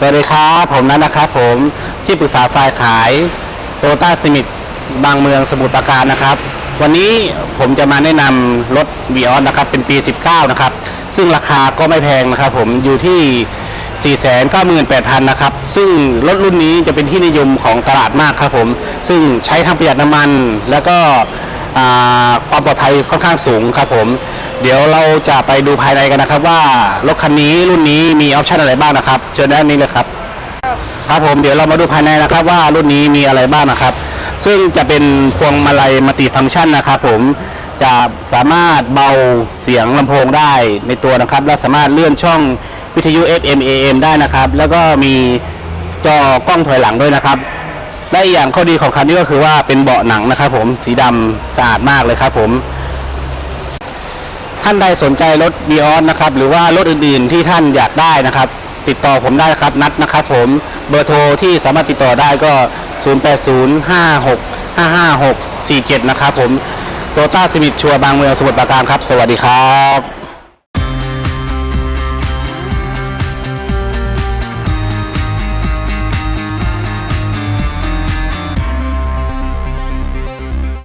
สวัสดีครับ ผมนัทนะครับผมที่ปรึกษาฝ่ายขายโตต้าซิมิตบางเมืองสมุทรปราการนะครับ วันนี้ผมจะมาแนะนำรถวีออสนะครับเป็นปี 19 นะครับ ซึ่งราคาก็ไม่แพงนะครับผมอยู่ที่ 498,000 นะครับ ซึ่งรถรุ่นนี้จะเป็นที่นิยมของตลาดมากครับผม ซึ่งใช้ทั้งประหยัดน้ำมัน แล้วก็ความปลอดภัยค่อนข้างสูงครับผม เดี๋ยวเราจะไปดูภายในกันนะครับ ว่ารถคันนี้รุ่นนี้มีออปชันอะไรบ้างนะครับ เชิญด้านนี้เลยครับครับผมเดี๋ยวเรามาดูภายในนะครับ ว่ารุ่นนี้มีอะไรบ้างนะครับ ซึ่งจะเป็นพวงมาลัยมัลติฟังก์ชันนะครับ ผมจะสามารถเบาเสียงลำโพงได้ในตัวนะครับ และสามารถเลื่อนช่องวิทยุ FM AM ได้นะครับ แล้วก็มีจอกล้องถอยหลังด้วยนะครับและอีกอย่างข้อดีของคันนี้ก็คือว่าเป็นเบาะหนังนะครับ ผมสีดำสะอาดมากเลยครับ ผม ท่านใดสนใจรถบีออนนะครับ หรือว่ารถอื่นๆที่ท่านอยากได้นะครับ ติดต่อผมได้ครับนัดนะครับ ผมเบอร์โทรที่สามารถติดต่อได้ก็ 0805655647 นะครับผมโตต้าสมิธชัวร์บางเมืองสมุทรปราการครับ สวัสดีครับ